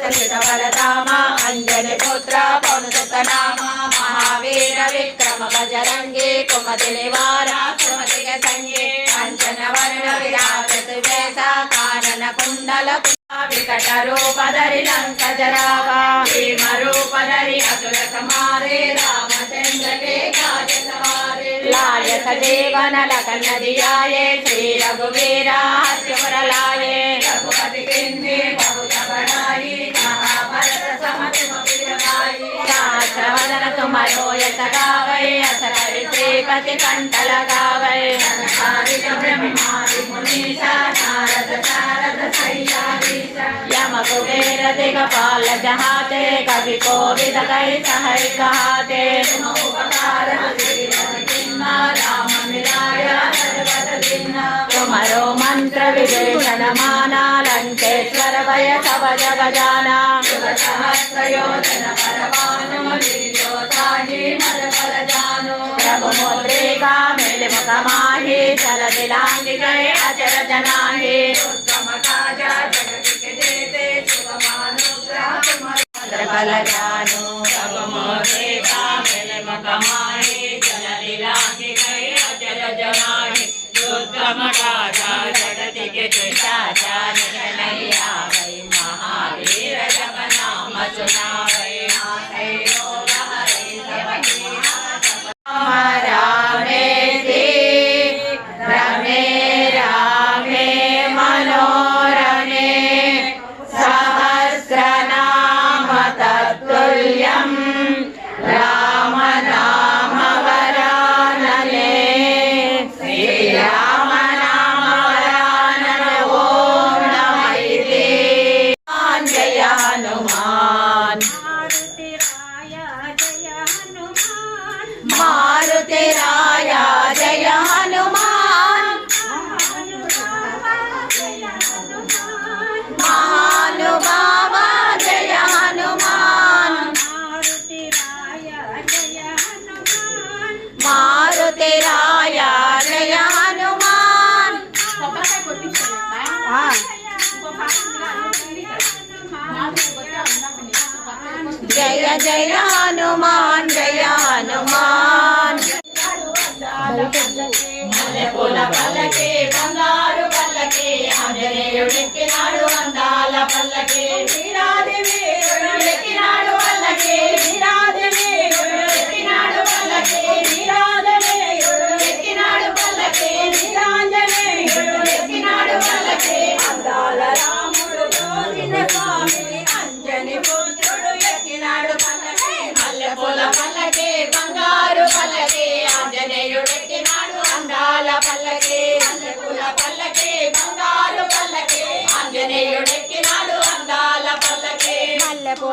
సహిత బలరామ అంజని పుత్ర పౌనుసుత నామ మహావీర విక్రమ బజరంగి కుమతి నివార కుమతిక సంగి కంచన వర్ణ విరాజ వేష కానన కుండల వికట రూపధరి లంక జరావా భీమ రూపధరి అసుర సమారే రామచంద్ర కే కాజ సవారే లాయ సజీవన లకన్న శాస్త్రవదన తుమరో యత శ్రీపతి కంటల కావై బ్రహ్మాది మునీష నారద శారద సైయాదీశ యమ కుబేర దిగపాల జహాతే కవి కోవిద కై సహై కహాతే ఉపకార जगजाना सहस्रयोजन परमानुमलीयो ताहि मदफलजानो प्रभुमुद्रेका मेलिमुखमाहि चलदिलाङ्गिकै अचरजनाहि। उत्तमकाजा जगतिके देते शुभमानुग्रहमदफलजानो प्रभुमुद्रेका मेलिमुखमाहि चलदिलाङ्गिकै अचरजनाहि। उत्तमकाजा जगतिके జయ జయ హనుమాన్ జయ హనుమాన్. పల్లకే బంగారు పల్లకే ఆంజనేయుడికి నాడు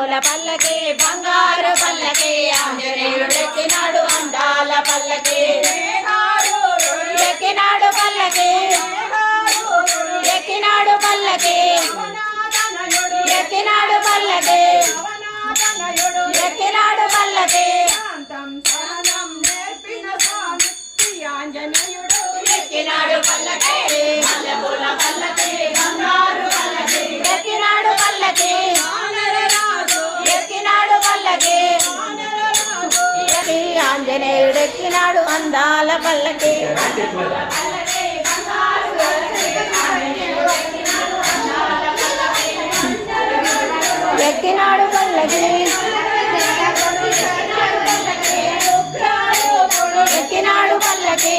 మల్లెపూల పల్లకి బంగారు పల్లకి ఆంజనేయుడు ఎక్కినాడు అందాల పల్లకి. ఎక్కినాడు పల్లకి ఎక్కినాడు పల్లకి. ఎక్కినాడు పల్లకి ఎక్కినాడు పల్లకి. అందాల పల్లకి. ఎక్కినాడు పల్లకి. ఎక్కినాడు పల్లకి.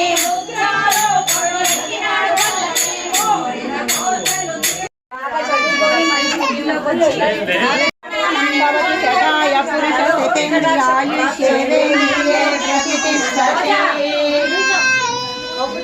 శతాయ పురుష